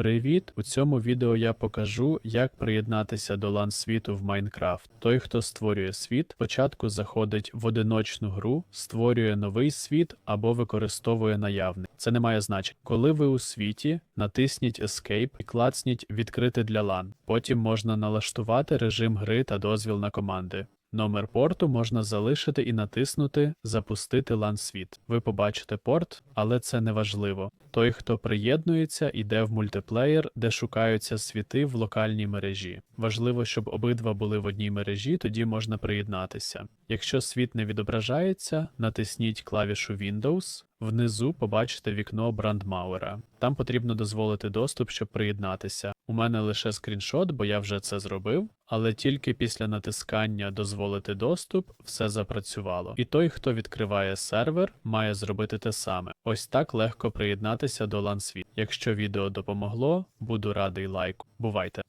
Привіт! У цьому відео я покажу, як приєднатися до лан світу в Майнкрафт. Той, хто створює світ, спочатку заходить в одиночну гру, створює новий світ або використовує наявний. Це не має значення. Коли ви у світі, натисніть Escape і клацніть відкрити для лан. Потім можна налаштувати режим гри та дозвіл на команди. Номер порту можна залишити і натиснути Запустити лан світ. Ви побачите порт, але це не важливо. Той, хто приєднується, йде в мультиплеєр, де шукаються світи в локальній мережі. Важливо, щоб обидва були в одній мережі, тоді можна приєднатися. Якщо світ не відображається, натисніть клавішу Windows. Внизу побачите вікно Брандмауера. Там потрібно дозволити доступ, щоб приєднатися. У мене лише скріншот, бо я вже це зробив, але тільки після натискання дозволити доступ все запрацювало. І той, хто відкриває сервер, має зробити те саме. Ось так легко приєднатися до LAN світ. Якщо відео допомогло, буду радий лайку. Бувайте!